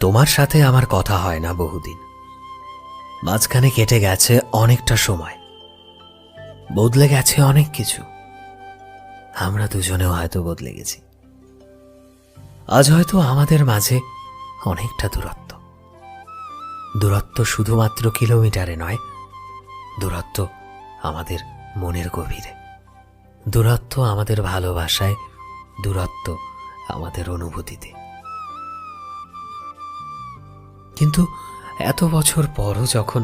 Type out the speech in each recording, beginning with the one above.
তোমার সাথে আমার কথা হয় না বহুদিন। মাঝখানে কেটে গেছে অনেকটা সময়। বদলে গেছে অনেক কিছু। আমরা দুজনেও হয়তো বদলে গেছি। আজ হয়তো আমাদের মাঝে অনেকটা দূরত্ব। দূরত্ব শুধুমাত্র কিলোমিটারে নয়, দূরত্ব আমাদের মনের গভীরে। দূরত্ব আমাদের ভালোবাসায়, দূরত্ব আমাদের অনুভূতিতে। কিন্তু এত বছর পরও যখন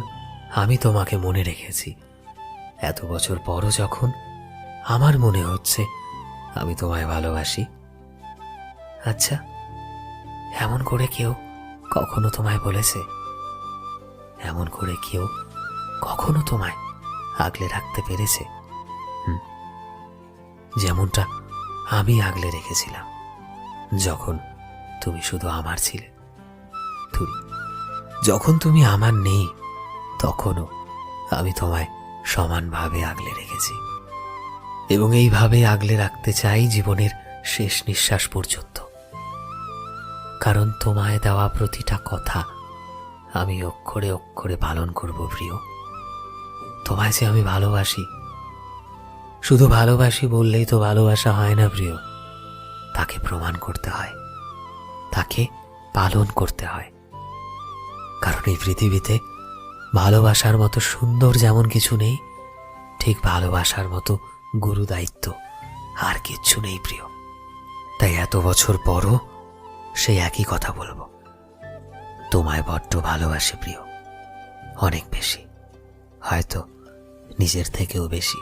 আমি তোমাকে মনে রেখেছি, এত বছর পরও যখন আমার মনে হচ্ছে আমি তোমায় ভালোবাসি। আচ্ছা এমন করে কেউ কখনো তোমায় বলেছে? এমন করে কেউ কখনো তোমায় আগলে রাখতে পেরেছে? যেমনটা আমি আগলে রেখেছিলাম, যখন তুমি শুধু আমার ছিলে। তুমি যখন তুমি আমার নেই, তখনও আমি তোমায় সমানভাবে আগলে রেখেছি। এবং এইভাবে আগলে রাখতে চাই জীবনের শেষ নিঃশ্বাস পর্যন্ত। কারণ তোমায় দেওয়া প্রতিটা কথা আমি অক্ষরে অক্ষরে পালন করব প্রিয়। তোমায় যে আমি ভালোবাসি, শুধু ভালোবাসি বললেই তো ভালোবাসা হয় না প্রিয়। তাকে প্রমাণ করতে হয়, তাকে পালন করতে হয়। কারণ এই পৃথিবীতে ভালোবাসার মতো সুন্দর যেমন কিছু নেই, ঠিক ভালোবাসার মতো গুরু দায়িত্ব আর কিচ্ছু নেই প্রিয়। তাই এত বছর পরও সেই একই কথা বলব। তোমায় বড্ড ভালোবাসি প্রিয়, অনেক বেশি, হয়তো নিজের থেকেও বেশি।